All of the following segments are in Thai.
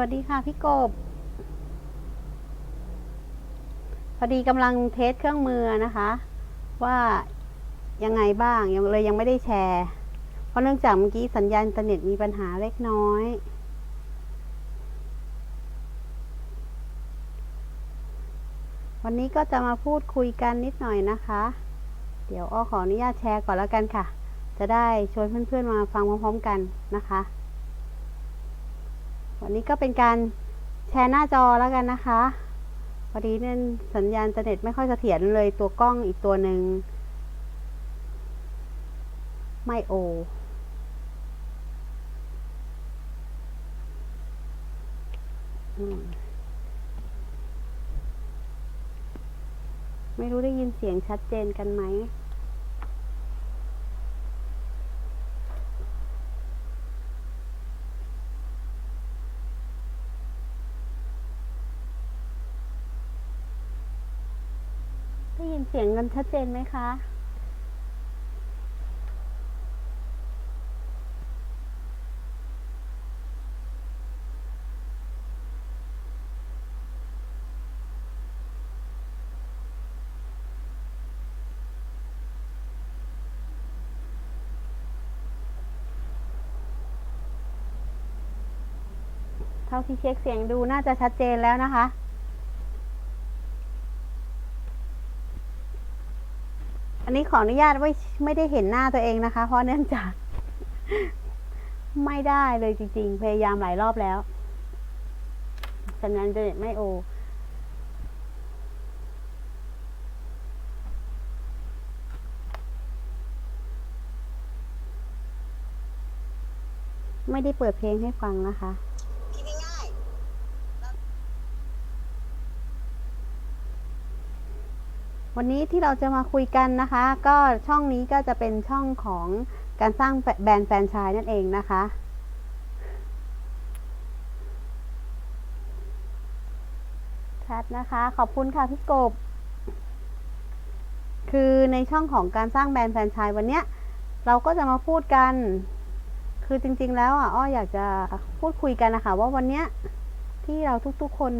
วัสดีค่ะพี่กบ พอดีกำลังเทสเครื่องมือนะคะ ว่ายังไงบ้างยังเลยยังไม่ได้แชร์ เพราะเนื่องจากเมื่อกี้สัญญาณอินเทอร์เน็ตมีปัญหาเล็กน้อยวันนี้ก็จะมาพูดคุยกันนิดหน่อยนะคะ เดี๋ยวอ้อขออนุญาตแชร์ก่อนแล้วกันค่ะ จะได้ชวนเพื่อนๆมาฟังพร้อมๆกันนะคะ วันนี้ก็เป็นการแชร์หน้าจอแล้วกันนะคะพอดีเนี่ยสัญญาณอินเน็ตไม่ค่อยเสถียรเลยตัวกล้องอีกตัวหนึ่งไม่โออไม่รู้ได้ยินเสียงชัดเจนกันไหม ได้ยินเสียงกันชัดเจนไหมคะ เท่าที่เช็คเสียงดูน่าจะชัดเจนแล้วนะคะ อันนี้ขออนุญาตไว้ไม่ได้เห็นหน้าตัวเองนะคะ เพราะเนื่องจาก ไม่ได้เลยจริง ๆ พยายามหลายรอบแล้วสัญญาณอินเทอร์เน็ตไม่โอไม่ได้เปิดเพลงให้ฟังนะคะ คิดง่าย วันนี้ที่เราจะมาคุยกันนะคะ ก็ช่องนี้ก็จะเป็นช่องของการสร้างแบรนด์แฟรนไชส์นั่นเองนะคะ ชัดนะคะ ขอบคุณค่ะพี่กบ คือในช่องของการสร้างแบรนด์แฟรนไชส์วันเนี้ยเราก็จะมาพูดกัน คือจริง ๆ แล้วอะอ้ออยากจะพูดคุยกันนะคะว่าวันเนี้ยที่เราทุกๆคน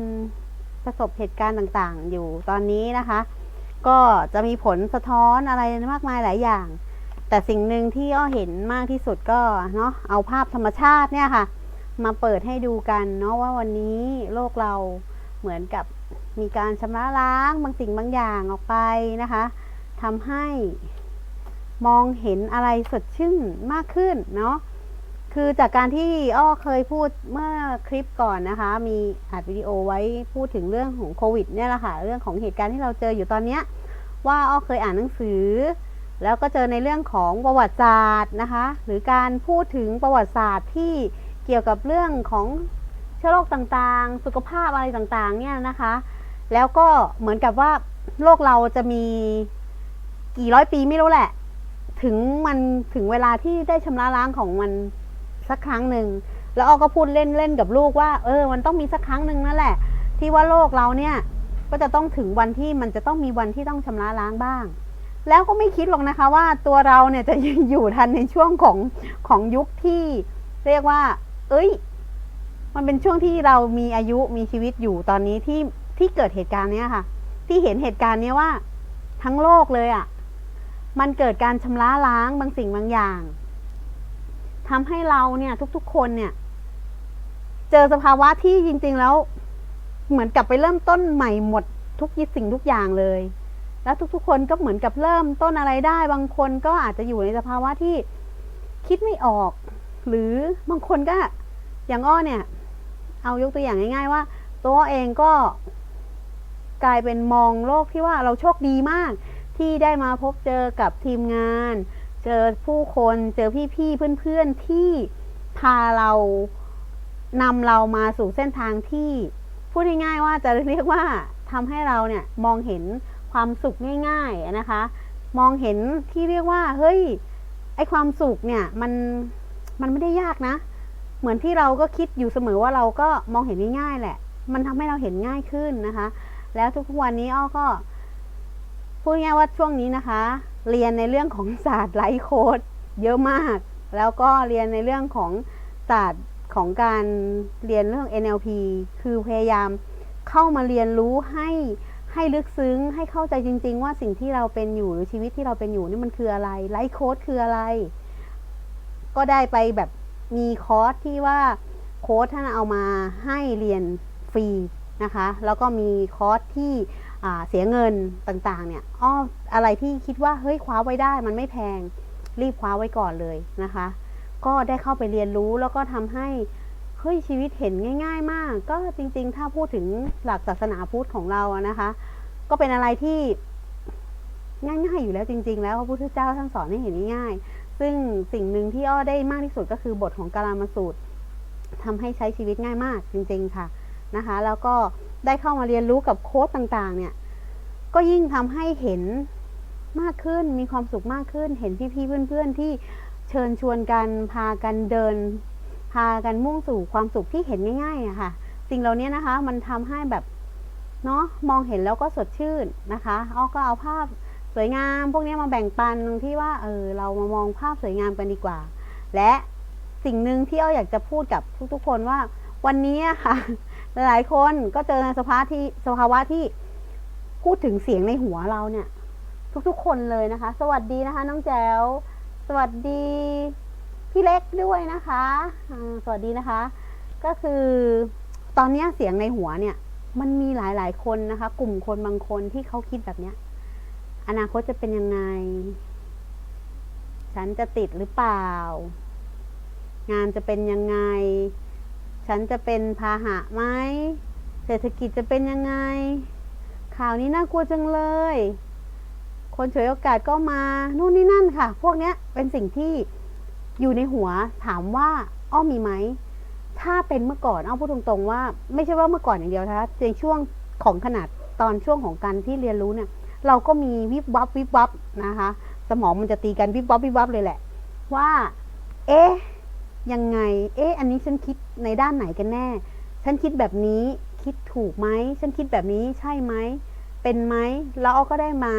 ประสบเหตุการณ์ต่างๆ อยู่ตอนนี้นะคะ ก็จะมีผลสะท้อนอะไรมากมายหลายอย่าง แต่สิ่งหนึ่งที่อ้อเห็นมากที่สุดก็เนาะเอาภาพธรรมชาติเนี่ยค่ะ มาเปิดให้ดูกันเนาะว่าวันนี้โลกเราเหมือนกับมีการชำระล้างบางสิ่งบางอย่างออกไปนะคะทำให้มองเห็นอะไรสดชื่นมากขึ้นเนาะ คือจากการที่อ้อเคยพูดเมื่อคลิปก่อนนะคะ มีอัดวิดีโอไว้พูดถึงเรื่องของโควิดเนี่ยแหละค่ะเรื่องของเหตุการณ์ที่เราเจออยู่ตอนเนี้ยว่าอ้อเคยอ่านหนังสือ แล้วก็เจอในเรื่องของประวัติศาสตร์นะคะ หรือการพูดถึงประวัติศาสตร์ที่เกี่ยวกับเรื่องของเชื้อโรคต่างๆ สุขภาพอะไรต่างๆเนี่ยนะคะ แล้วก็เหมือนกับว่าโลกเราจะมีกี่ร้อยปีไม่รู้แหละ ถึงมันถึงเวลาที่ได้ชำระล้างของมัน สักครั้งหนึ่ง แล้วอ้อก็พูดเล่นๆกับลูกว่า เออ มันต้องมีสักครั้งหนึ่งนั่นแหละ ที่ว่าโลกเราเนี่ยก็จะต้องถึงวันที่มันจะต้องมีวันที่ต้องชำระล้างบ้าง แล้วก็ไม่คิดหรอกนะคะว่าตัวเราเนี่ยจะยังอยู่ทันในช่วงของของยุคที่เรียกว่า เอ้ย มันเป็นช่วงที่เรามีอายุมีชีวิตอยู่ตอนนี้ที่ที่เกิดเหตุการณ์เนี้ยค่ะ ที่เห็นเหตุการณ์เนี้ยว่า ทั้งโลกเลยอะ่ะ มันเกิดการชำระล้างบางสิ่งบางอย่าง ทำให้เราเนี่ยทุกๆคนเนี่ย เจอสภาวะที่จริง ๆ แล้ว เหมือนกับไปเริ่มต้นใหม่หมดทุกสิ่งทุกอย่างเลย แล้วทุกๆ คนก็เหมือนกับเริ่มต้นอะไรได้ บางคนก็อาจจะอยู่ในสภาวะที่คิดไม่ออก หรือบางคนก็อย่างอ้อเนี่ย เอายกตัวอย่างง่าย ๆ ว่า ตัวเองก็กลายเป็นมองโลกที่ว่าเราโชคดีมาก ที่ได้มาพบเจอกับทีมงาน เจอผู้คนเจอพี่ๆเพื่อนๆที่พาเรานำเรามาสู่เส้นทางที่พูดง่ายๆว่าจะเรียกว่าทำให้เราเนี่ยมองเห็นความสุขง่าย ๆนะคะ มองเห็นที่เรียกว่า เฮ้ยไอความสุขเนี่ยมันมันไม่ได้ยากนะ เหมือนที่เราก็คิดอยู่เสมอว่าเราก็มองเห็นง่ายๆแหละ มันทำให้เราเห็นง่ายขึ้นนะคะ แล้วทุกๆวันนี้อ้อก็พูดง่ายว่าช่วงนี้นะคะ เรียนในเรื่องของศาสตร์ไลฟ์โค้ดเยอะมาก แล้วก็เรียนในเรื่องของศาสตร์ของการเรียนเรื่อง NLP คือพยายามเข้ามาเรียนรู้ให้ให้ลึกซึ้งให้เข้าใจจริง ๆ ว่าสิ่งที่เราเป็นอยู่หรือชีวิตที่เราเป็นอยู่นี่มันคืออะไรไลฟ์โค้ดคืออะไร ก็ได้ไปแบบมีคอร์สที่ว่าโค้ดท่านเอามาให้เรียนฟรีนะคะ แล้วก็มีคอร์สที่ เสียเงินต่างๆ เนี่ยอ้ออะไรที่คิดว่าเฮ้ยคว้าไว้ได้มันไม่แพง รีบคว้าไว้ก่อนเลยนะคะ ก็ได้เข้าไปเรียนรู้แล้วก็ทำให้เฮ้ยชีวิตเห็นง่าย ๆ มาก ก็จริง ๆ ถ้าพูดถึงหลักศาสนาพุทธของเราอะนะคะ ก็เป็นอะไรที่ง่ายๆอยู่แล้วจริง ๆ แล้วพระพุทธเจ้าท่านสอนให้เห็นง่ายๆซึ่งสิ่งหนึ่งที่อ้อได้มากที่สุดก็คือบทของกาลามาสูตรทำให้ใช้ชีวิตง่ายมากจริง ๆ ค่ะนะคะ แล้วก็ ได้เข้ามาเรียนรู้กับโค้ดต่างๆ เนี่ย ก็ยิ่งทำให้เห็นมากขึ้น มีความสุขมากขึ้น เห็นพี่ๆ เพื่อนๆ ที่เชิญชวนกัน พากันเดิน พากันมุ่งสู่ความสุขที่เห็นง่ายๆอะค่ะ สิ่งเหล่านี้นะคะ มันทำให้แบบเนาะ มองเห็นแล้วก็สดชื่นนะคะอ้อก็เอาภาพสวยงาม พวกนี้มาแบ่งปันที่ว่า เออ เรามามองภาพสวยงามกันดีกว่า และสิ่งหนึ่งที่อ้ออยากจะพูดกับทุกๆ คนว่า วันนี้อะค่ะ หลายคนก็เจอในสภาพที่สภาวะที่พูดถึงเสียงในหัวเราเนี่ย ทุกๆคนเลยนะคะ สวัสดีนะคะ น้องแจ๋วสวัสดีพี่เล็กด้วยนะคะสวัสดีนะคะ ก็คือตอนนี้เสียงในหัวเนี่ย มันมีหลายๆคนนะคะ กลุ่มคนบางคนที่เขาคิดแบบเนี้ย อนาคตจะเป็นยังไง ฉันจะติดหรือเปล่า งานจะเป็นยังไง ฉันจะเป็นพาหะไหมเศรษฐกิจจะเป็นยังไง ข่าวนี้น่ากลัวจังเลย คนฉวยโอกาสก็มานู่นนี่นั่นค่ะ พวกเนี้ยเป็นสิ่งที่อยู่ในหัวถามว่าอ้อมีไหม ถ้าเป็นเมื่อก่อนอ้อพูดตรงๆว่า ไม่ใช่ว่าเมื่อก่อนอย่างเดียวนะคะในช่วงของขนาดตอนช่วงของการที่เรียนรู้เนี่ย เราก็มีวิบวับวิบวับนะคะ สมองมันจะตีกันวิบวับวิบวับเลยแหละ ว่า เอ๊ะ ยังไง เอ๊ะ อันนี้ฉันคิดในด้านไหนกันแน่ ฉันคิดแบบนี้คิดถูกไหม ฉันคิดแบบนี้ใช่ไหม เป็นไหม แล้วอ้อก็ได้มา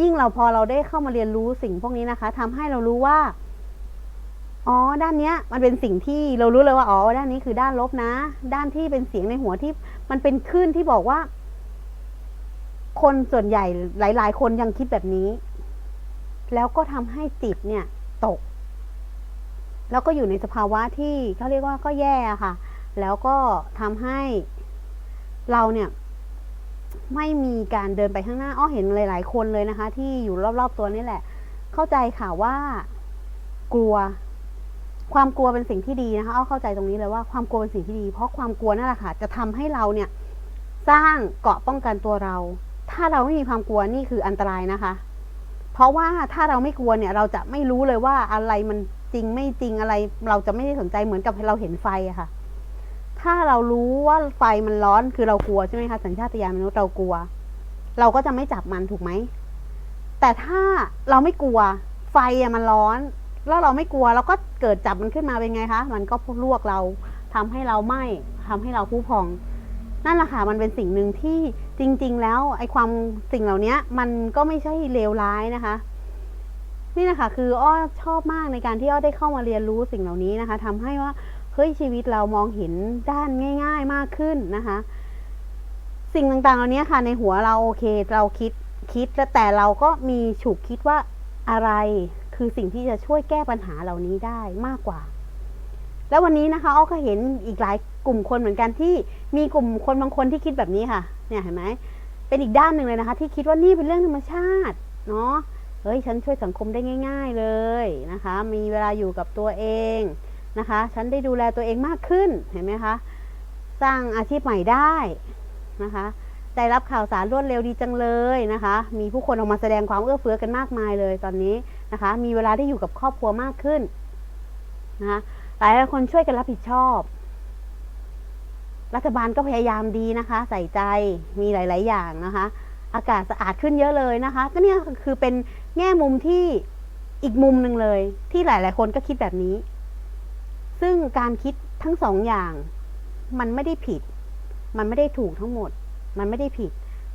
ยิ่งเราพอเราได้เข้ามาเรียนรู้สิ่งพวกนี้นะคะทำให้เรารู้ว่า อ๋อ ด้านเนี้ย มันเป็นสิ่งที่เรารู้เลยว่า อ๋อ ด้านนี้คือด้านลบนะ ด้านที่เป็นเสียงในหัวที่ มันเป็นคลื่นที่บอกว่า คนส่วนใหญ่หลาย ๆ คนยังคิดแบบนี้ แล้วก็ทำให้จิตเนี่ย ตก แล้วก็อยู่ในสภาวะที่เขาเรียกว่าก็แย่ค่ะ แล้วก็ทำให้เราเนี่ย ไม่มีการเดินไปข้างหน้าอ้อเห็นหลาย ๆ คนเลยนะคะ ที่อยู่รอบ ๆ ตัวนี่แหละ เข้าใจค่ะว่า กลัว ความกลัวเป็นสิ่งที่ดีนะคะอ้อเข้าใจตรงนี้เลยว่าความกลัวเป็นสิ่งที่ดี เพราะความกลัวนั่นแหละค่ะ จะทำให้เราเนี่ย สร้างเกราะป้องกันตัวเรา ถ้าเราไม่มีความกลัวนี่คืออันตรายนะคะ เพราะว่าถ้าเราไม่กลัวเนี่ย เราจะไม่รู้เลยว่าอะไรมัน จริงไม่จริงอะไร เราจะไม่ได้สนใจเหมือนกับเราเห็นไฟอะค่ะ ถ้าเรารู้ว่าไฟมันร้อนคือเรากลัวใช่ไหมคะสัญชาตญาณมนุษย์เรากลัว เราก็จะไม่จับมันถูกไหมแต่ถ้าเราไม่กลัว ไฟอะมันร้อน แล้วเราไม่กลัวเราก็เกิดจับมันขึ้นมาเป็นไงคะมันก็ลวกเราทำให้เราไหม้ทำให้เราผู้พอง นั่นแหละค่ะมันเป็นสิ่งหนึ่งที่จริง ๆ แล้วไอ้ความสิ่งเหล่านี้มันก็ไม่ใช่เลวร้ายนะคะ นี่นะคะคืออ้อชอบมากในการที่อ้อได้เข้ามาเรียนรู้สิ่งเหล่านี้นะคะทำให้ว่าเฮ้ยชีวิตเรามองเห็นด้านง่าย ๆมากขึ้นนะคะ สิ่งต่างๆเหล่านี้ค่ะ ในหัวเราโอเค เราคิดคิดแต่เราก็มีฉุกคิดว่าอะไรคือสิ่งที่จะช่วยแก้ปัญหาเหล่านี้ได้มากกว่า แล้ววันนี้นะคะอ้อก็เห็นอีกหลายกลุ่มคนเหมือนกันที่มีกลุ่มคนบางคนที่คิดแบบนี้ค่ะ เนี่ยเห็นไหมเป็นอีกด้านหนึ่งเลยนะคะ ที่คิดว่านี่เป็นเรื่องธรรมชาติเนาะ เฮ้ยฉันช่วยสังคมได้ง่าย ๆเลยนะคะ มีเวลาอยู่กับตัวเองนะคะ ฉันได้ดูแลตัวเองมากขึ้นเห็นไหมคะสร้างอาชีพใหม่ได้นะคะได้รับข่าวสารรวดเร็วดีจังเลยนะคะ มีผู้คนออกมาแสดงความเอื้อเฟื้อกันมากมายเลยตอนนี้นะคะ มีเวลาได้อยู่กับครอบครัวมากขึ้นนะคะหลายคนช่วยกันรับผิดชอบ รัฐบาลก็พยายามดีนะคะ ใส่ใจมีหลาย ๆ อย่างนะคะ อากาศสะอาดขึ้นเยอะเลยนะคะ ก็เนี่ยคือเป็น แง่มุมที่อีกมุมหนึ่งเลย ที่หลาย ๆ คนก็คิดแบบนี้ ซึ่งการคิดทั้งสองอย่าง มันไม่ได้ผิด มันไม่ได้ถูกทั้งหมด มันไม่ได้ผิด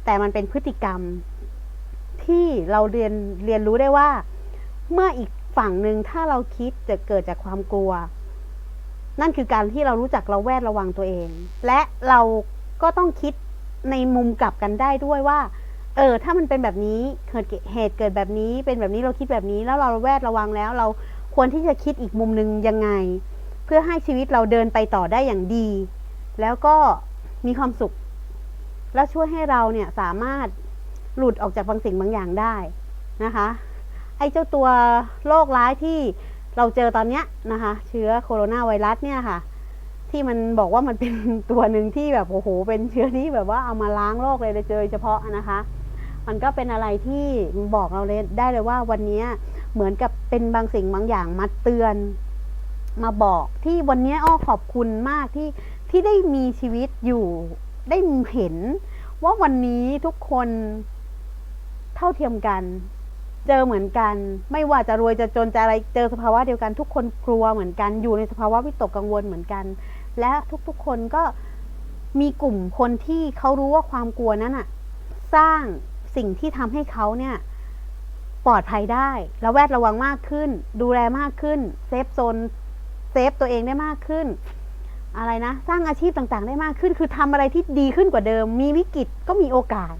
แต่มันเป็นพฤติกรรม ที่เราเรียนเรียนรู้ได้ว่า เมื่ออีกฝั่งหนึ่งถ้าเราคิดจะเกิดจากความกลัว นั่นคือการที่เรารู้จักเราแวดระวังตัวเอง และเราก็ต้องคิดในมุมกลับกันได้ด้วยว่า เออ ถ้ามันเป็นแบบนี้เกิดเหตุเกิดแบบนี้ เป็นแบบนี้เราคิดแบบนี้ แล้วเราแวดระวังแล้ว เราควรที่จะคิดอีกมุมหนึ่งยังไง เพื่อให้ชีวิตเราเดินไปต่อได้อย่างดี แล้วก็มีความสุข และช่วยให้เราเนี่ยสามารถหลุดออกจากบางสิ่งบางอย่างได้นะคะ ไอ้เจ้าตัวโรคร้ายที่เราเจอตอนเนี้ยนะคะ เชื้อโคโรนาไวรัสเนี่ยค่ะ ที่มันบอกว่ามันเป็นตัวหนึ่งที่แบบโอ้โห เป็นเชื้อที่แบบว่าเอามาล้างโลกเลยโดยเฉพาะนะคะ มันก็เป็นอะไรที่บอกเราเลยได้เลยว่าวันนี้เหมือนกับเป็นบางสิ่งบางอย่างมาเตือน มาบอกที่วันนี้อ้อขอบคุณมากที่ที่ได้มีชีวิตอยู่ได้เห็น ว่าวันนี้ทุกคนเท่าเทียมกัน เจอเหมือนกัน ไม่ว่าจะรวยจะจนจะอะไรเจอสภาวะเดียวกัน ทุกคนกลัวเหมือนกัน อยู่ในสภาวะวิตกกังวลเหมือนกัน และทุกๆคนก็มีกลุ่มคนที่เขารู้ว่าความกลัวนั้นอะสร้าง สิ่งที่ทำให้เขาเนี่ยปลอดภัยได้ ระแวดระวังมากขึ้น ดูแลมากขึ้น เซฟโซน เซฟตัวเองได้มากขึ้น อะไรนะ สร้างอาชีพต่างๆ ได้มากขึ้น คือทำอะไรที่ดีขึ้นกว่าเดิม มีวิกฤตก็มีโอกาส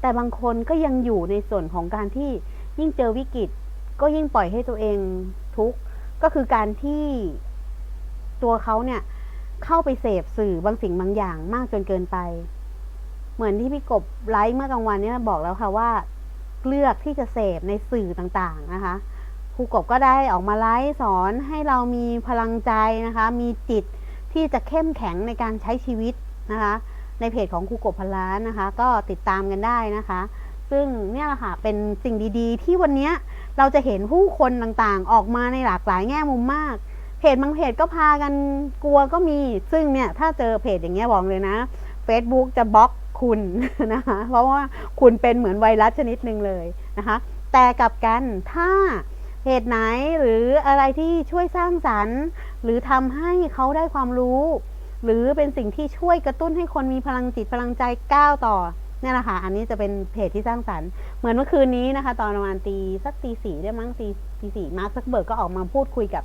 แต่บางคนก็ยังอยู่ในส่วนของการที่ยิ่งเจอวิกฤต ก็ยิ่งปล่อยให้ตัวเองทุกข์ ก็คือการที่ตัวเขาเนี่ยเข้าไปเสพสื่อบางสิ่งบางอย่างมากจนเกินไป เหมือนที่พี่กบไลฟ์เมื่อกลางวันเนี่ยบอกแล้วค่ะว่า เลือกที่จะเสพในสื่อต่างๆนะคะครูกบก็ได้ออกมาไลฟ์สอนให้เรามีพลังใจนะคะ มีจิตที่จะเข้มแข็งในการใช้ชีวิตนะคะ ในเพจของครูกบพล้านนะคะ ก็ติดตามกันได้นะคะ ซึ่งเนี่ยแหละค่ะเป็นสิ่งดีๆ ที่วันนี้เราจะเห็นผู้คนต่างๆ ออกมาในหลากหลายแง่มุมมากเพจบางเพจก็พากันกลัวก็มี ซึ่งเนี่ยถ้าเจอเพจอย่างเงี้ยบอกเลยนะ Facebook จะบล็อก คุณนะคะเพราะว่าคุณเป็นเหมือนไวรัสชนิดหนึ่งเลยนะคะแต่กลับกันถ้าเหตุไหนหรืออะไรที่ช่วยสร้างสรรค์ หรือทำให้เขาได้ความรู้ หรือเป็นสิ่งที่ช่วยกระตุ้นให้คนมีพลังจิตพลังใจก้าวต่อนี่แหละค่ะ อันนี้จะเป็นเพจที่สร้างสรรค์ เหมือนเมื่อคืนนี้นะคะ ตอนประมาณตีสักตีสี่ได้มั้งตีตีสี่มาร์คซักเบิร์กก็ออกมาพูดคุยกับ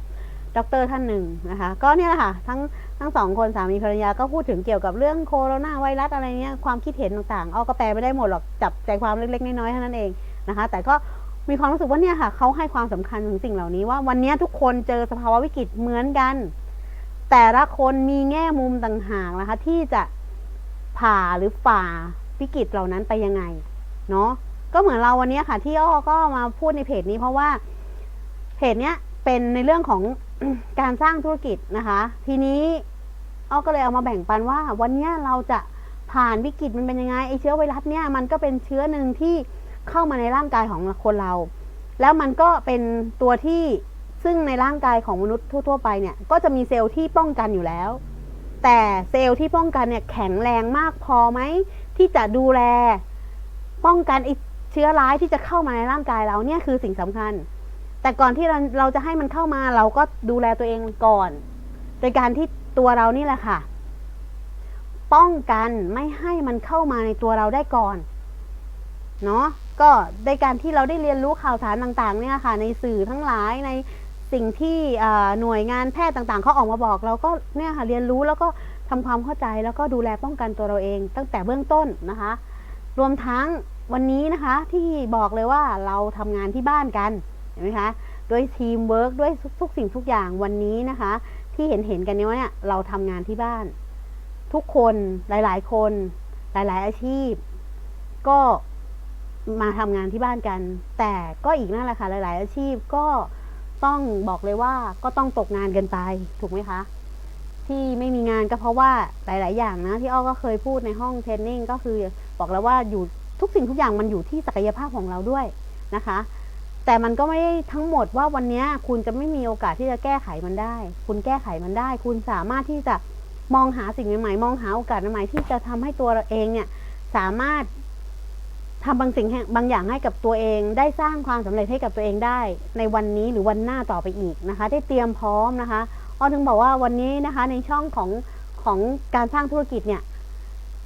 ดรท่านหนึ่งนะคะ ก็เนี่ยแหละค่ะ ทั้งทั้งสองคนสามีภรรยาก็พูดถึงเกี่ยวกับเรื่องโคโรนาไวรัสอะไรเนี้ยความคิดเห็นต่างๆอ้อก็แปลไม่ได้หมดหรอกจับใจความเล็กๆน้อยๆเท่านั้นเองนะคะ แต่ก็มีความรู้สึกว่าเนี่ยค่ะเขาให้ความสำคัญถึงสิ่งเหล่านี้ว่าวันนี้ทุกคนเจอสภาวะวิกฤตเหมือนกัน แต่ละคนมีแง่มุมต่างหากนะคะ ที่จะผ่าหรือฝ่าวิกฤตเหล่านั้นไปยังไงเนาะก็เหมือนเราวันนี้ค่ะที่อ้อก็มาพูดในเพจนี้เพราะว่าเพจเนี้ยเป็นในเรื่องของ การสร้างธุรกิจนะคะ ทีนี้อ้อก็เลยเอามาแบ่งปันว่า วันนี้เราจะผ่านวิกฤตมันเป็นยังไงไอเชื้อไวรัสเนี่ยมันก็เป็นเชื้อหนึ่งที่เข้ามาในร่างกายของคนเรา แล้วมันก็เป็นตัวที่ซึ่งในร่างกายของมนุษย์ทั่ว ๆ ไปเนี่ย ก็จะมีเซลล์ที่ป้องกันอยู่แล้ว แต่เซลล์ที่ป้องกันเนี่ยแข็งแรงมากพอไหมที่จะดูแล ป้องกันไอเชื้อร้ายที่จะเข้ามาในร่างกายเราเนี่ยคือสิ่งสำคัญ แต่ก่อนที่เราเราจะให้มันเข้ามาเราก็ดูแลตัวเองก่อน โดยการที่ตัวเรานี่แหละค่ะ ป้องกันไม่ให้มันเข้ามาในตัวเราได้ก่อนเนาะก็ในการที่เราได้เรียนรู้ข่าวสารต่างๆ เนี่ยค่ะ ในสื่อทั้งหลายในสิ่งที่หน่วยงานแพทย์ต่างๆเขาออกมาบอก เราก็เนี่ยค่ะเรียนรู้แล้วก็ทำความเข้าใจแล้วก็ดูแลป้องกันตัวเราเอง ตั้งแต่เบื้องต้นนะคะ รวมทั้งวันนี้นะคะที่บอกเลยว่าเราทำงานที่บ้านกัน ห็นไหมคะด้วยทีมเวิร์กด้วยทุกสิ่งทุกอย่างวันนี้นะคะ ที่เห็นเห็นกันเนี่ยว่าเนี่ยเราทำงานที่บ้าน ทุกคนหลาย ๆ คนหลาย ๆ อาชีพ ก็มาทำงานที่บ้านกัน แต่ก็อีกนั่นแหละค่ะหลาย ๆ อาชีพก็ต้องบอกเลยว่าก็ต้องตกงานกันไปถูกไหมคะที่ไม่มีงานก็เพราะว่าหลาย ๆ อย่างนะที่อ้อก็เคยพูดในห้องเทรนนิ่งก็คือบอกแล้วว่าอยู่ทุกสิ่งทุกอย่างมันอยู่ที่ศักยภาพของเราด้วยนะคะ แต่มันก็ไม่ได้ทั้งหมดว่าวันนี้คุณจะไม่มีโอกาสที่จะแก้ไขมันได้ คุณแก้ไขมันได้ คุณสามารถที่จะมองหาสิ่งใหม่ๆ มองหาโอกาสใหม่ที่จะทำให้ตัวเราเองเนี่ยสามารถทำบางสิ่งบางอย่างให้กับตัวเอง ได้สร้างความสำเร็จให้กับตัวเองได้ ในวันนี้หรือวันหน้าต่อไปอีกนะคะ ได้เตรียมพร้อมนะคะอ้อถึงบอกว่าวันนี้นะคะ ในช่องของของการสร้างธุรกิจเนี่ย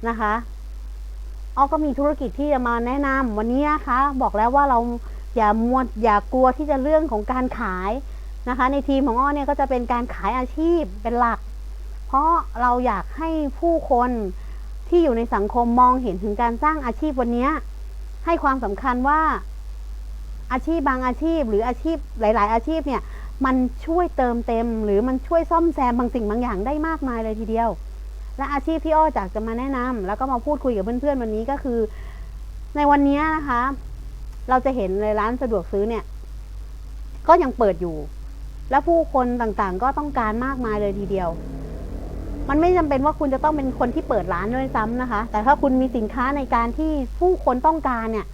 นะคะอ้อก็มีธุรกิจที่จะมาแนะนำวันนี้นะคะ บอกแล้วว่าเรา อย่ามัวอย่ากลัวที่จะเรื่องของการขายนะคะ ในทีมของอ้อเนี่ยก็จะเป็นการขายอาชีพเป็นหลัก เพราะเราอยากให้ผู้คนที่อยู่ในสังคมมองเห็นถึงการสร้างอาชีพวันนี้ให้ความสำคัญว่าอาชีพบางอาชีพ หรืออาชีพหลาย ๆ อาชีพเนี่ยมันช่วยเติมเต็ม หรือมันช่วยซ่อมแซมบางสิ่งบางอย่างได้มากมายเลยทีเดียว และอาชีพที่อ้อจากจะมาแนะนำแล้วก็มาพูดคุยกับเพื่อน ๆ วันนี้ก็คือ ในวันนี้นะคะ เราจะเห็นในร้านสะดวกซื้อเนี่ย ก็ยังเปิดอยู่ และผู้คนต่างๆ ก็ต้องการมากมายเลยทีเดียว มันไม่จำเป็นว่าคุณจะต้องเป็นคนที่เปิดร้านด้วยซ้ำนะคะ แต่ถ้าคุณมีสินค้าในการที่ผู้คนต้องการเนี่ย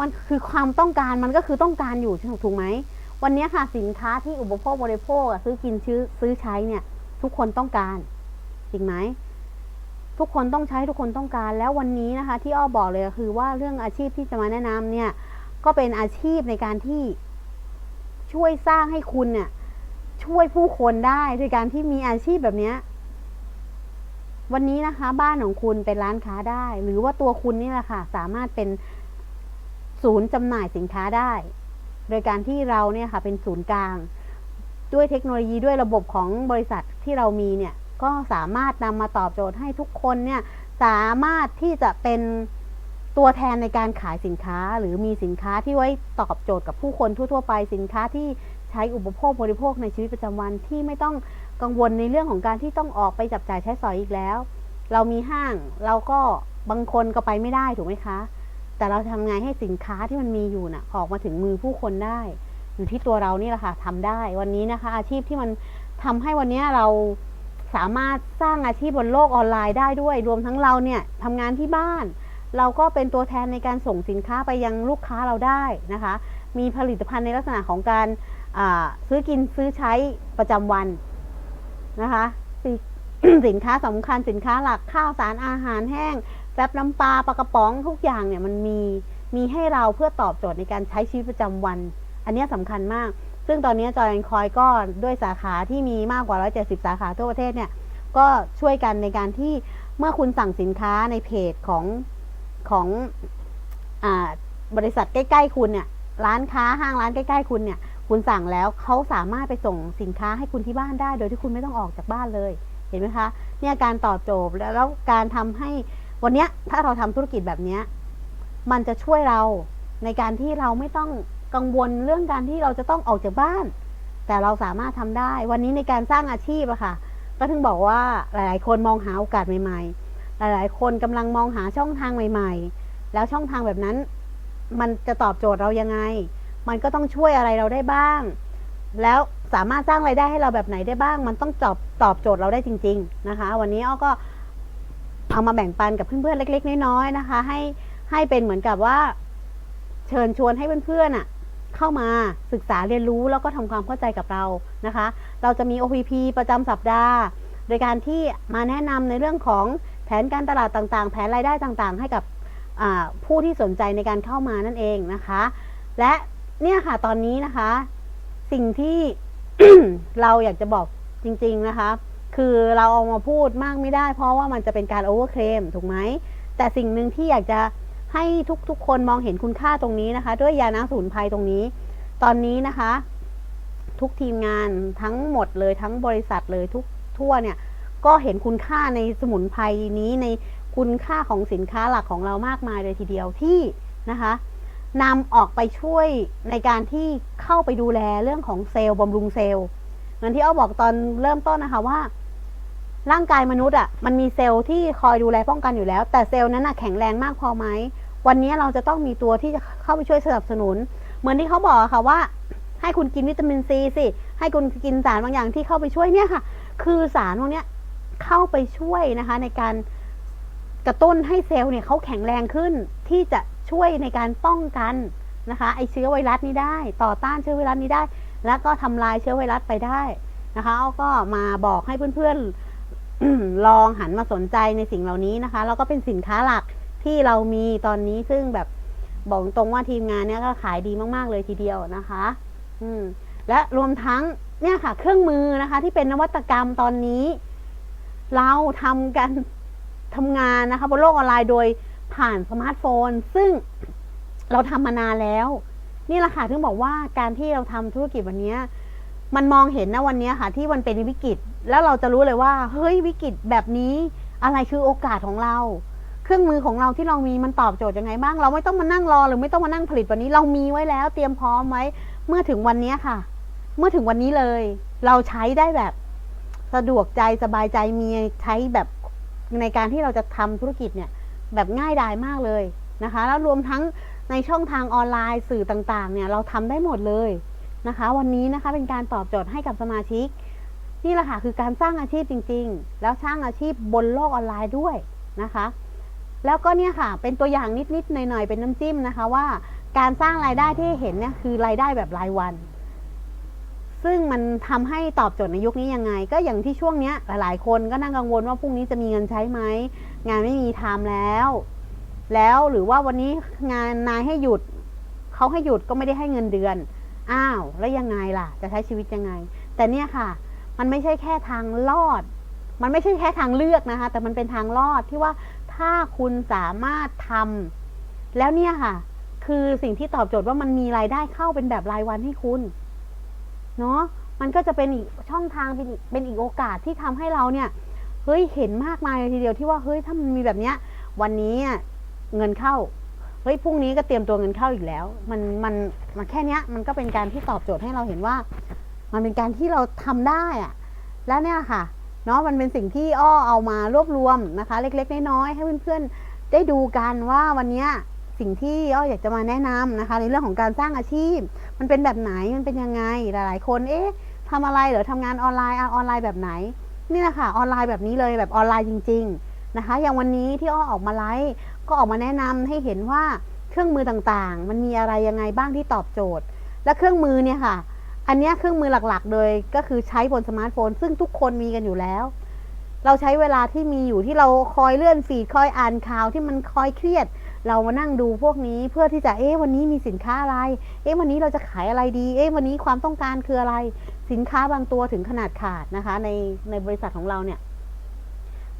มันคือความต้องการมันก็คือต้องการอยู่ถูกไหมวันนี้ค่ะสินค้าที่อุปโภคบริโภคซื้อกินซื้อซื้อใช้เนี่ย ทุกคนต้องการจริงไหมทุกคนต้องใช้ทุกคนต้องการแล้ววันนี้นะคะ ที่อ้อบอกเลยคือว่าเรื่องอาชีพที่จะมาแนะนำเนี่ย ก็เป็นอาชีพในการที่ช่วยสร้างให้คุณเนี่ยช่วยผู้คนได้โดยการที่มีอาชีพแบบนี้วันนี้นะคะ บ้านของคุณเป็นร้านค้าได้ หรือว่าตัวคุณนี่แหละค่ะ สามารถเป็นศูนย์จำหน่ายสินค้าได้ โดยการที่เราเนี่ยค่ะ เป็นศูนย์กลาง ด้วยเทคโนโลยีด้วยระบบของบริษัทที่เรามีเนี่ย ก็สามารถนำมาตอบโจทย์ให้ทุกคนเนี่ย สามารถที่จะเป็น ตัวแทนในการขายสินค้าหรือมีสินค้าที่ไว้ตอบโจทย์กับผู้คนทั่ว ๆ ไปสินค้าที่ใช้อุปโภคบริโภคในชีวิตประจำวันที่ไม่ต้องกังวลในเรื่องของการที่ต้องออกไปจับจ่ายใช้สอยอีกแล้ว เรามีห้างเราก็บางคนก็ไปไม่ได้ถูกไหมคะ แต่เราทำไงให้สินค้าที่มันมีอยู่น่ะออกมาถึงมือผู้คนได้ อยู่ที่ตัวเรานี่แหละค่ะทำได้วันนี้นะคะ อาชีพที่มันทำให้วันนี้เราสามารถสร้างอาชีพบนโลกออนไลน์ได้ด้วย รวมทั้งเราเนี่ยทำงานที่บ้าน เราก็เป็นตัวแทนในการส่งสินค้าไปยังลูกค้าเราได้นะคะ มีผลิตภัณฑ์ในลักษณะของการซื้อกินซื้อใช้ประจำวันนะคะสิสินค้าสำคัญสินค้าหลักข้าวสารอาหารแห้งแฟบน้ำปลาปลากระป๋องทุกอย่างเนี่ยมันมีมีให้เราเพื่อตอบโจทย์ในการใช้ชีวิตประจำวัน อันนี้สำคัญมาก ซึ่งตอนนี้จอยแอนคอยก็ด้วยสาขาที่มีมากกว่า 170 สาขาทั่วประเทศเนี่ยก็ช่วยกันในการที่เมื่อคุณสั่งสินค้าในเพจของ ของอบริษัทใกล้ ๆ คุณเนี่ย ร้านค้าห้างร้านใกล้ ๆ คุณเนี่ย คุณสั่งแล้วเขาสามารถไปส่งสินค้าให้คุณที่บ้านได้ โดยที่คุณไม่ต้องออกจากบ้านเลย เห็นไหมคะเนี่ยการตอบโจทย์แล้วการทำให้วันนี้ถ้าเราทำธุรกิจแบบนี้มันจะช่วยเราในการที่เราไม่ต้องกังวลเรื่องการที่เราจะต้องออกจากบ้าน แต่เราสามารถทำได้ วันนี้ในการสร้างอาชีพอะค่ะ ก็ถึงบอกว่าหลาย ๆ คนมองหาโอกาสใหม่ ๆ หลาย ๆ คนกำลังมองหาช่องทางใหม่ ๆ แล้วช่องทางแบบนั้น มันจะตอบโจทย์เรายังไง มันก็ต้องช่วยอะไรเราได้บ้าง แล้วสามารถสร้างไรายได้ให้เราแบบไหนได้บ้าง มันต้องตอบตอบโจทย์เราได้จริง ๆ นะคะ วันนี้อ้อก็เอามาแบ่งปันกับเพื่อนๆเล็ก ๆ น้อยๆนะคะ ให้ให้เป็นเหมือนกับว่า เชิญชวนให้เพื่อนๆอะเข้ามาศึกษาเรียนรู้แล้วก็ทำความเข้าใจกับเรานะคะ เราจะมี OPP ประจำสัปดาห์ โดยการที่มาแนะนำในเรื่องของ แผนการตลาดต่างๆ แผนรายได้ต่างๆ ให้กับผู้ที่สนใจในการเข้ามานั่นเองนะคะ และเนี่ยค่ะตอนนี้นะคะ สิ่งที่เราอยากจะบอกจริง ๆนะคะ คือเราเอามาพูดมากไม่ได้ เพราะว่ามันจะเป็นการโอเวอร์เคลมถูกไหม แต่สิ่งหนึ่งที่อยากจะให้ทุกๆ คนมองเห็นคุณค่าตรงนี้นะคะ ด้วยยาน้ำสมุนไพรตรงนี้ ตอนนี้นะคะ ทุกทีมงานทั้งหมดเลยทั้งบริษัทเลยทุกทั่วเนี่ย ก็เห็นคุณค่าในสมุนไพรนี้ในคุณค่าของสินค้าหลักของเรามากมายเลยทีเดียวที่นะคะนำออกไปช่วยในการที่เข้าไปดูแลเรื่องของเซลล์บำรุงเซลล์เหมือนที่อ้อบอกตอนเริ่มต้นนะคะว่า ร่างกายมนุษย์อะมันมีเซลล์ที่คอยดูแลป้องกันอยู่แล้ว แต่เซลล์นั้นอะแข็งแรงมากพอไหมวันนี้เราจะต้องมีตัวที่จะเข้าไปช่วยสนับสนุน เหมือนที่เขาบอกค่ะว่า ให้คุณกินวิตามินซีสิให้คุณกินสารบางอย่างที่เข้าไปช่วยเนี่ยค่ะ คือสารพวกเนี้ย เข้าไปช่วยนะคะ ในการกระตุ้นให้เซลล์เนี่ยเขาแข็งแรงขึ้นที่จะช่วยในการป้องกันนะคะไอเชื้อไวรัสนี้ได้ ต่อต้านเชื้อไวรัสนี้ได้ แล้วก็ทำลายเชื้อไวรัสไปได้นะคะเอาก็มาบอกให้เพื่อนๆลองหันมาสนใจในสิ่งเหล่านี้นะคะ แล้วก็เป็นสินค้าหลักที่เรามีตอนนี้ซึ่งแบบบอกตรงว่าทีมงานเนี้ยก็ขายดีมากๆเลยทีเดียวนะคะ อืมและรวมทั้งเนี่ยค่ะ เครื่องมือนะคะ ที่เป็นนวัตกรรมตอนนี้ เราทำกันทำงานนะคะบนโลกออนไลน์โดยผ่านสมาร์ทโฟน ซึ่งเราทำมานานแล้ว นี่แหละค่ะถึงบอกว่าการที่เราทำธุรกิจวันนี้มันมองเห็นนะวันนี้ค่ะ ที่มันเป็นวิกฤต แล้วเราจะรู้เลยว่าเฮ้ยวิกฤตแบบนี้อะไรคือโอกาสของเรา เครื่องมือของเราที่เรามีมันตอบโจทย์ยังไงบ้าง เราไม่ต้องมานั่งรอหรือไม่ต้องมานั่งผลิตวันนี้ เรามีไว้แล้ว เตรียมพร้อมไว้เมื่อถึงวันนี้ค่ะ เมื่อถึงวันนี้เลย เราใช้ได้แบบ สะดวกใจสบายใจมีใช้แบบในการที่เราจะทำธุรกิจเนี่ยแบบง่ายดายมากเลยนะคะ แล้วรวมทั้งในช่องทางออนไลน์สื่อต่างๆ เนี่ยเราทำได้หมดเลยนะคะ วันนี้นะคะเป็นการตอบโจทย์ให้กับสมาชิกนี่แหละค่ะคือการสร้างอาชีพจริง ๆ แล้วสร้างอาชีพบนโลกออนไลน์ด้วยนะคะ แล้วก็เนี่ยค่ะเป็นตัวอย่างนิดๆหน่อยๆเป็นน้ำจิ้มนะคะว่าการสร้างรายได้ที่เห็นเนี่ยคือรายได้แบบรายวัน ซึ่งมันทำให้ตอบโจทย์ในยุคนี้ยังไง ก็อย่างที่ช่วงเนี้ยหลายๆ คนก็นั่งกังวลว่าพรุ่งนี้จะมีเงินใช้ไหมงานไม่มีทำแล้ว แล้วหรือว่าวันนี้งานนายให้หยุดเขาให้หยุดก็ไม่ได้ให้เงินเดือน อ้าวแล้วยังไงล่ะ จะใช้ชีวิตยังไง แต่เนี่ยค่ะ มันไม่ใช่แค่ทางลอด มันไม่ใช่แค่ทางเลือกนะคะ แต่มันเป็นทางลอดที่ว่าถ้าคุณสามารถทำแล้วเนี่ยค่ะ คือสิ่งที่ตอบโจทย์ว่ามันมีรายได้เข้าเป็นแบบรายวันให้คุณ เนาะมันก็จะเป็นอีกช่องทางเป็นอีกเป็นอีกโอกาสที่ทำให้เราเนี่ยเฮ้ยเห็นมากมายเลยทีเดียวที่ว่าเฮ้ยถ้ามันมีแบบเนี้ย วันนี้เงินเข้าเฮ้ยพรุ่งนี้ก็เตรียมตัวเงินเข้าอีกแล้ว มันมันมันแค่เนี้ยมันก็เป็นการที่ตอบโจทย์ให้เราเห็นว่า มันเป็นการที่เราทำได้อะแล้วเนี่ยค่ะเนาะมันเป็นสิ่งที่อ้อเอามารวบรวมนะคะ เล็กๆน้อยๆให้เพื่อนๆได้ดูกันว่าวันเนี้ย สิ่งที่อ้ออยากจะมาแนะนำนะคะ ในเรื่องของการสร้างอาชีพ มันเป็นแบบไหนมันเป็นยังไงหลาย ๆ คนเอ๊ะทำอะไรหรือทำงานออนไลน์ออนไลน์แบบไหนนี่แหละค่ะออนไลน์แบบนี้เลยแบบออนไลน์จริง ๆนะคะ อย่างวันนี้ที่อ้อออกมาไลฟ์ก็ออกมาแนะนำให้เห็นว่าเครื่องมือต่างๆ มันมีอะไรยังไงบ้างที่ตอบโจทย์ และเครื่องมือเนี่ยค่ะ อันนี้เครื่องมือหลักๆโดยก็คือใช้บนสมาร์ทโฟน ซึ่งทุกคนมีกันอยู่แล้ว เราใช้เวลาที่มีอยู่ที่เราคอยเลื่อนฟีดคอยอ่านข่าวที่มันคอยเครียด เรามานั่งดูพวกนี้เพื่อที่จะเอ๊ะวันนี้มีสินค้าอะไร เอ๊ะวันนี้เราจะขายอะไรดี เอ๊ะวันนี้ความต้องการคืออะไร สินค้าบางตัวถึงขนาดขาดนะคะ ในในบริษัทของเราเนี่ย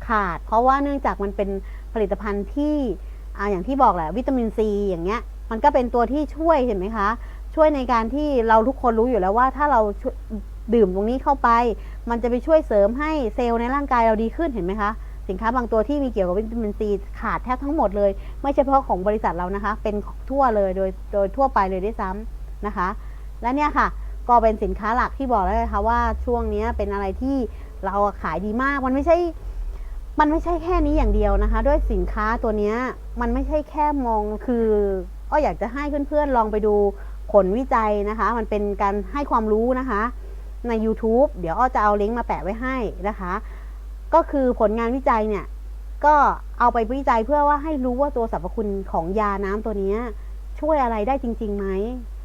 ขาด เพราะว่าเนื่องจากมันเป็นผลิตภัณฑ์ที่อ่าอย่างที่บอกแหละวิตามินซีอย่างเงี้ย มันก็เป็นตัวที่ช่วยเห็นไหมคะ ช่วยในการที่เราทุกคนรู้อยู่แล้วว่าถ้าเราดื่มตรงนี้เข้าไป มันจะไปช่วยเสริมให้เซลล์ในร่างกายเราดีขึ้นเห็นไหมคะ สินค้าบางตัวที่มีเกี่ยวกับวิตามินซีขาดแทบทั้งหมดเลย ไม่เฉพาะของบริษัทเรานะคะ เป็นทั่วเลยโดยโดยทั่วไปเลยด้วยซ้ำนะคะ และเนี่ยค่ะก็เป็นสินค้าหลักที่บอกแล้วนะคะว่าช่วงนี้เป็นอะไรที่เราขายดีมาก มันไม่ใช่มันไม่ใช่แค่นี้อย่างเดียวนะคะ ด้วยสินค้าตัวนี้มันไม่ใช่แค่มองคืออ้ออยากจะให้เพื่อนๆลองไปดูผลวิจัยนะคะ มันเป็นการให้ความรู้นะคะใน YouTube เดี๋ยวอ้อจะเอาลิงก์มาแปะไว้ให้นะคะ ก็คือผลงานวิจัยเนี่ย ก็เอาไปวิจัยเพื่อว่าให้รู้ว่าตัวสรรพคุณของยาน้ำตัวนี้ช่วยอะไรได้จริงๆไหม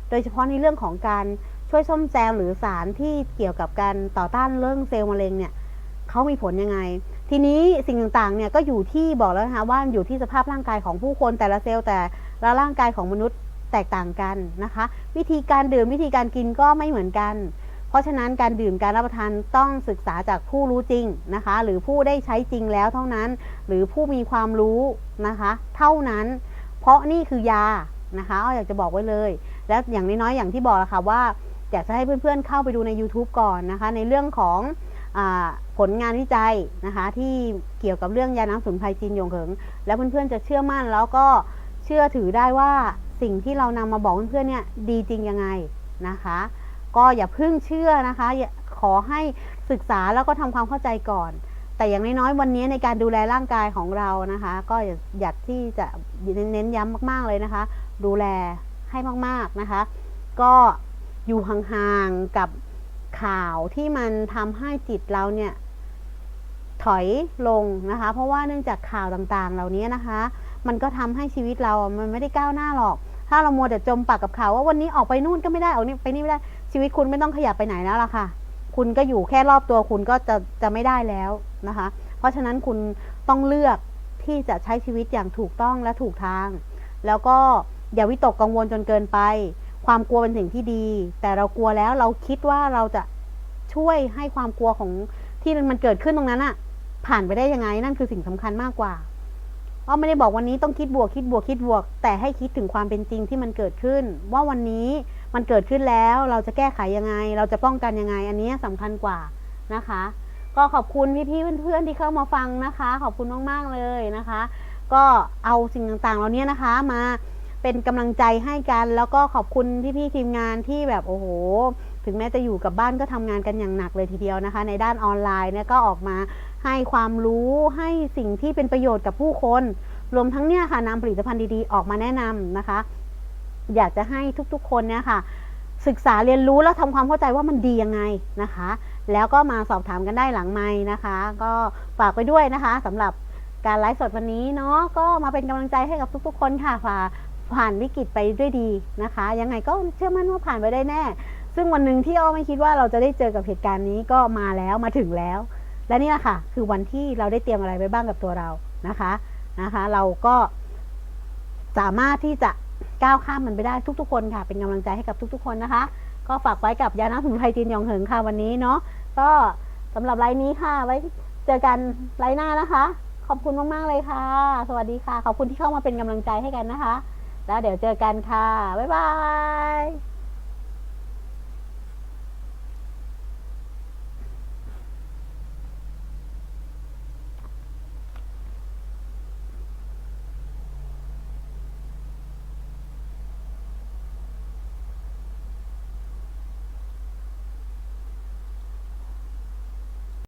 โดยเฉพาะในเรื่องของการช่วยซ่อมแซมหรือสารที่เกี่ยวกับการต่อต้านเรื่องเซลล์มะเร็งเนี่ยเขามีผลยังไง ทีนี้สิ่งต่างๆเนี่ยก็อยู่ที่บอกแล้วนะคะว่าอยู่ที่สภาพร่างกายของผู้คนแต่ละเซลล์แต่ละร่างกายของมนุษย์แตกต่างกันนะคะ วิธีการดื่มวิธีการกินก็ไม่เหมือนกัน เพราะฉะนั้นการดื่มการรับประทานต้องศึกษาจากผู้รู้จริงนะคะ หรือผู้ได้ใช้จริงแล้วเท่านั้น หรือผู้มีความรู้นะคะ เท่านั้น เพราะนี่คือยานะคะอ้ออยากจะบอกไว้เลย แล้วอย่างน้อยๆอย่างที่บอกแล้วค่ะว่าอยากจะให้เพื่อนๆเข้าไปดูใน YouTube ก่อนนะคะ ในเรื่องของอผลงานวิจัยนะคะ ที่เกี่ยวกับเรื่องยาน้ำสมุนไพรจีนหยงเหิง แล้วเพื่อนๆจะเชื่อมั่นแล้วก็เชื่อถือได้ว่าสิ่งที่เรานำมาบอกเพื่อนๆเนี่ยดีจริงยังไงนะคะ ก็อย่าเพิ่งเชื่อนะคะขอให้ศึกษาแล้วก็ทำความเข้าใจก่อน แต่อย่างน้อยๆวันนี้ในการดูแลร่างกายของเรานะคะ ก็อยากที่จะเน้นย้ำมาก ๆเลยนะคะ ดูแลให้มากๆนะคะ ก็อยู่ห่างๆกับข่าวที่มันทำให้จิตเราเนี่ยถอยลงนะคะ เพราะว่าเนื่องจากข่าวต่างๆ เหล่านี้นะคะ มันก็ทำให้ชีวิตเรา มันไม่ได้ก้าวหน้าหรอก ถ้าเรามัวแต่จมปากกับข่าวว่าวันนี้ออกไปนู่นก็ไม่ได้ออกนี่ไปนี่ไม่ได้ ชีวิตคุณไม่ต้องขยับไปไหนแล้วล่ะค่ะ คุณก็อยู่แค่รอบตัวคุณก็จะจะไม่ได้แล้วนะคะ เพราะฉะนั้นคุณต้องเลือกที่จะใช้ชีวิตอย่างถูกต้องและถูกทาง แล้วก็อย่าวิตกกังวลจนเกินไป ความกลัวเป็นสิ่งที่ดี แต่เรากลัวแล้วเราคิดว่าเราจะช่วยให้ความกลัวของที่มันเกิดขึ้นตรงนั้นอะผ่านไปได้ยังไงนั่นคือสิ่งสำคัญมากกว่าอ้อไม่ได้บอกวันนี้ต้องคิดบวกคิดบวกคิดบวก แต่ให้คิดถึงความเป็นจริงที่มันเกิดขึ้น ว่าวันนี้ มันเกิดขึ้นแล้วเราจะแก้ไขยังไง เราจะป้องกันยังไง อันนี้สำคัญกว่านะคะ ก็ขอบคุณพี่ๆเพื่อนๆที่เข้ามาฟังนะคะ ขอบคุณมากๆเลยนะคะ ก็เอาสิ่งต่างๆเหล่านี้นะคะมาเป็นกำลังใจให้กัน แล้วก็ขอบคุณพี่ๆทีมงานที่แบบโอ้โห ถึงแม้จะอยู่กับบ้านก็ทำงานกันอย่างหนักเลยทีเดียวนะคะ ในด้านออนไลน์เนี่ยก็ออกมาให้ความรู้ให้สิ่งที่เป็นประโยชน์กับผู้คน รวมทั้งเนี่ยค่ะนำผลิตภัณฑ์ดีๆ ออกมาแนะนำนะคะ อยากจะให้ทุกๆคนเนี่ยค่ะ ศึกษาเรียนรู้แล้วทำความเข้าใจว่ามันดียังไงนะคะ แล้วก็มาสอบถามกันได้หลังไม้นะคะ ก็ฝากไปด้วยนะคะสำหรับการไลฟ์สดวันนี้เนาะก็มาเป็นกำลังใจให้กับทุกๆ คนค่ะผ่าผ่านวิกฤตไปด้วยดีนะคะ ยังไงก็เชื่อมั่นว่าผ่านไปได้แน่ ซึ่งวันหนึ่งที่อ้อไม่คิดว่าเราจะได้เจอกับเหตุการณ์นี้ก็มาแล้วมาถึงแล้ว และนี่แหละค่ะ คือวันที่เราได้เตรียมอะไรไว้บ้างกับตัวเรานะคะนะคะ เราก็สามารถที่จะ ก้าวข้ามมันไปได้ทุกๆ คนค่ะ เป็นกำลังใจให้กับทุกๆ คนนะคะ ก็ฝากไว้กับยาน้ำสมุนไพรจีนยองเหิงค่ะวันนี้เนาะก็สำหรับไลน์นี้ค่ะ ไว้เจอกันไลน์หน้านะคะ ขอบคุณมากๆเลยค่ะ สวัสดีค่ะ ขอบคุณที่เข้ามาเป็นกำลังใจให้กันนะคะ แล้วเดี๋ยวเจอกันค่ะบ๊ายบาย